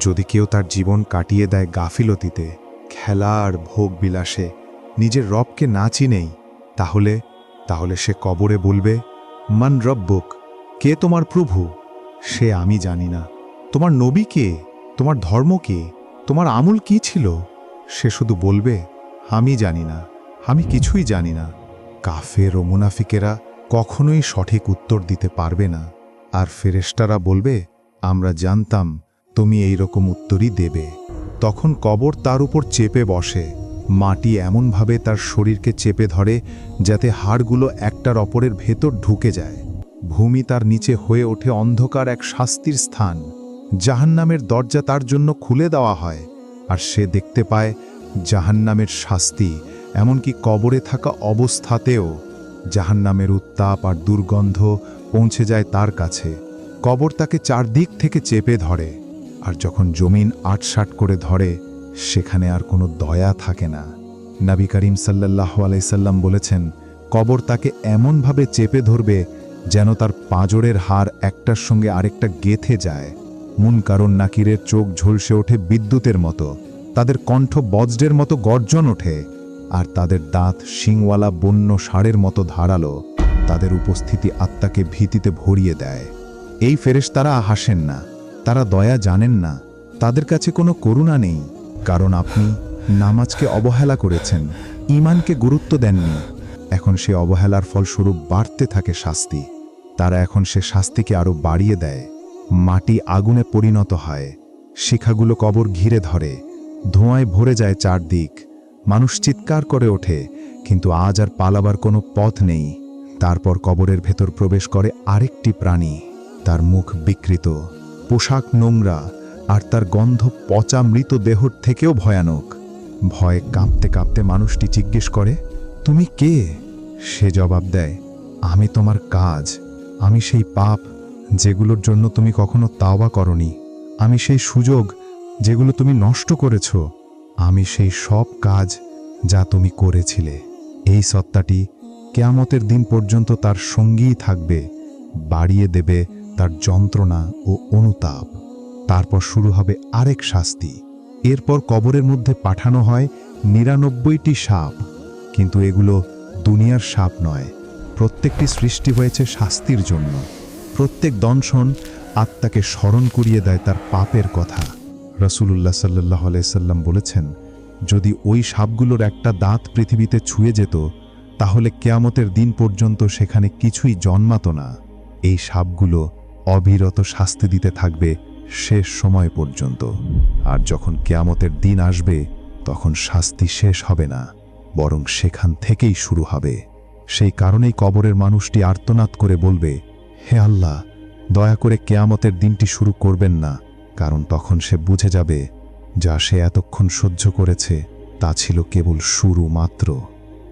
যদি কেউ তার জীবন কাটিয়ে দেয় গাফিলতিতে, খেলা আর ভোগ বিলাসে, নিজের রবকে না চিনেই, তাহলে তাহলে সে কবরে বলবে, মান রব্বুক, কে তোমার প্রভু? সে আমি জানি না। তোমার নবী কে? তোমার ধর্ম কে? তোমার আমূল কি ছিল? সে শুধু বলবে, আমি জানি না, আমি কিছুই জানি না। কাফের ও মুনাফিকেরা কখনোই সঠিক উত্তর দিতে পারবে না। আর ফেরেশতারা বলবে, আমরা জানতাম তুমি এই রকম উত্তরই দেবে। তখন কবর তার উপর চেপে বসে। মাটি এমনভাবে তার শরীরকে চেপে ধরে, যাতে হাড়গুলো একটার অপরের ভেতর ঢুকে যায়। ভূমি তার নিচে হয়ে ওঠে অন্ধকার এক শাস্তির স্থান। জাহান্নামের দরজা তার জন্য খুলে দেওয়া হয়, আর সে দেখতে পায় জাহান্নামের শাস্তি, এমনকি কবরে থাকা অবস্থাতেও। জাহান্নামের উত্তাপ আর দুর্গন্ধ পৌঁছে যায় তার কাছে। কবর তাকে চারদিক থেকে চেপে ধরে। আর যখন জমিন আটসাট করে ধরে, সেখানে আর কোনো দয়া থাকে না। নবী করিম সাল্লাহ আলাইসাল্লাম বলেছেন, কবর তাকে এমনভাবে চেপে ধরবে যেন তার পাঁজরের হার একটার সঙ্গে আরেকটা গেথে যায়। মুন কারণ নাকিরের চোখ ঝলসে ওঠে বিদ্যুতের মতো। তাদের কণ্ঠ বজ্রের মতো গর্জন ওঠে আর তাদের দাঁত শিংওয়ালা বন্য ষাঁড়ের মতো ধারালো। তাদের উপস্থিতি আত্মাকে ভীতিতে ভরিয়ে দেয়। এই ফেরেশতারা হাসেন না। তারা দয়া জানেন না। তাদের কাছে কোনো করুণা নেই, কারণ আপনি নামাজকে অবহেলা করেছেন ইমানকে গুরুত্ব দেননি। এখন সে অবহেলার ফলস্বরূপ বাড়তে থাকে শাস্তি। তারা এখন সে শাস্তিকে আরও বাড়িয়ে দেয়। মাটি আগুনে পরিণত হয়। শিখাগুলো কবর ঘিরে ধরে। ধোঁয়ায় ভরে যায় চারদিক। মানুষ চিৎকার করে ওঠে, কিন্তু আজ আর পালাবার কোনো পথ নেই। তারপর কবরের ভেতর প্রবেশ করে আরেকটি প্রাণী। তার মুখ বিকৃত। পোশাক নোংরা আর তার গন্ধ পচা মৃত দেহর থেকেও ভয়ানক। ভয়ে কাঁপতে কাঁপতে মানুষটি জিজ্ঞেস করে, তুমি কে? সে জবাব দেয়, আমি তোমার কাজ। আমি সেই পাপ যেগুলোর জন্য তুমি কখনো তাওবা করনি। আমি সেই সুযোগ যেগুলো তুমি নষ্ট করেছ। আমি সেই সব কাজ যা তুমি করেছিলে। এই সত্তাটি কেয়ামতের দিন পর্যন্ত তার সঙ্গীই থাকবে, বাড়িয়ে দেবে তার যন্ত্রণা ও অনুতাপ। তারপর শুরু হবে আরেক শাস্তি। এরপর কবরের মধ্যে পাঠানো হয় নিরানব্বইটি সাপ। কিন্তু এগুলো দুনিয়ার সাপ নয়। প্রত্যেকটি সৃষ্টি হয়েছে শাস্তির জন্য। প্রত্যেক দংশন আত্মাকে স্মরণ করিয়ে দেয় তার পাপের কথা। রসুলুল্লাহ সাল্লাহ আলাইসাল্লাম বলেছেন, যদি ওই সাপগুলোর একটা দাঁত পৃথিবীতে ছুঁয়ে যেত, তাহলে কেয়ামতের দিন পর্যন্ত সেখানে কিছুই জন্মাত না। এই সাপগুলো অবিরত শাস্তি দিতে থাকবে শেষ সময় পর্যন্ত। আর যখন কেয়ামতের দিন আসবে, তখন শাস্তি শেষ হবে না, বরং সেখান থেকেই শুরু হবে। সেই কারণেই কবরের মানুষটি আর্তনাদ করে বলবে, হে আল্লাহ, দয়া করে কেয়ামতের দিনটি শুরু করবেন না, কারণ তখন সে বুঝে যাবে, যা সে এতক্ষণ সহ্য করেছে, তা ছিল কেবল শুরু মাত্র।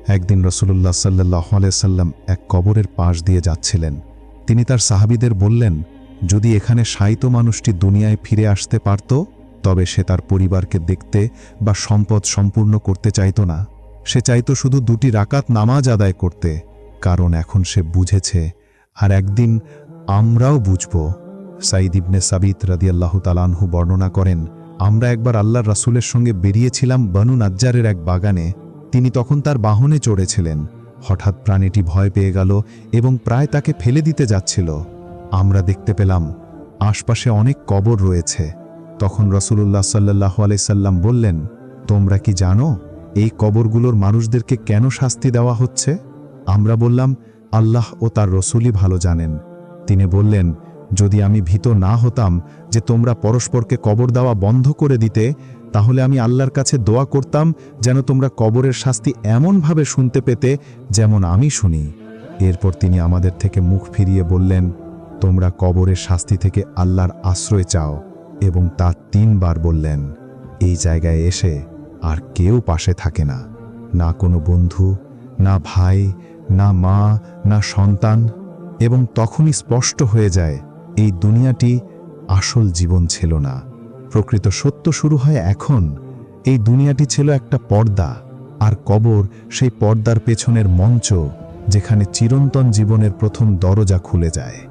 একদিন রসুল্লাহ সাল্লাহ সাল্লাম এক কবরের পাশ দিয়ে যাচ্ছিলেন। তিনি তার সাহাবিদের বললেন, যদি এখানে সাইতো মানুষটি দুনিয়ায় ফিরে আসতে পারত, তবে সে তার পরিবারকে দেখতে বা সম্পদ সম্পূর্ণ করতে চাইত না। সে চাইত শুধু দুটি রাকাত নামাজ আদায় করতে, কারণ এখন সে বুঝেছে, আর একদিন আমরাও বুঝব। সাইদ ইবনে সাবিত রাদিয়াল্লাহু তালানহু বর্ণনা করেন, আমরা একবার আল্লাহর রাসূলের সঙ্গে বেরিয়েছিলাম বনু নাজ্জারের এক বাগানে। তিনি তখন তার বাহনে চড়েছিলেন। হঠাৎ প্রাণীটি ভয় পেয়ে গেল এবং প্রায় তাকে ফেলে দিতে যাচ্ছিল। আমরা দেখতে পেলাম, আশপাশে অনেক কবর রয়েছে। তখন রসুল্লাহ সাল্লাহ আলাইসাল্লাম বললেন, তোমরা কি জানো, এই কবরগুলোর মানুষদেরকে কেন শাস্তি দেওয়া হচ্ছে? আমরা বললাম, আল্লাহ ও তার রসুলই ভালো জানেন। তিনি বললেন, যদি আমি ভীত না হতাম যে তোমরা পরস্পরকে কবর দেওয়া বন্ধ করে দিতে তাহলে আমি আল্লাহর কাছে দোয়া করতাম যেন তোমরা কবরের শাস্তি এমনভাবে শুনতে পেতে যেমন আমি শুনি। এরপর তিনি আমাদের থেকে মুখ ফিরিয়ে বললেন, তোমরা কবরের শাস্তি থেকে আল্লাহর আশ্রয় চাও। এবং তা তিনবার বললেন, এই জায়গায় এসে আর কেউ পাশে থাকে না। না কোনো বন্ধু, না ভাই, না মা, না সন্তান। এবং তখনই স্পষ্ট হয়ে যায়, এই দুনিয়াটি আসল জীবন ছিল না। প্রকৃত সত্য শুরু হয় এখন। এই দুনিয়াটি ছিল একটা পর্দা, আর কবর সেই পর্দার পেছনের মঞ্চ, যেখানে চিরন্তন জীবনের প্রথম দরজা খুলে যায়।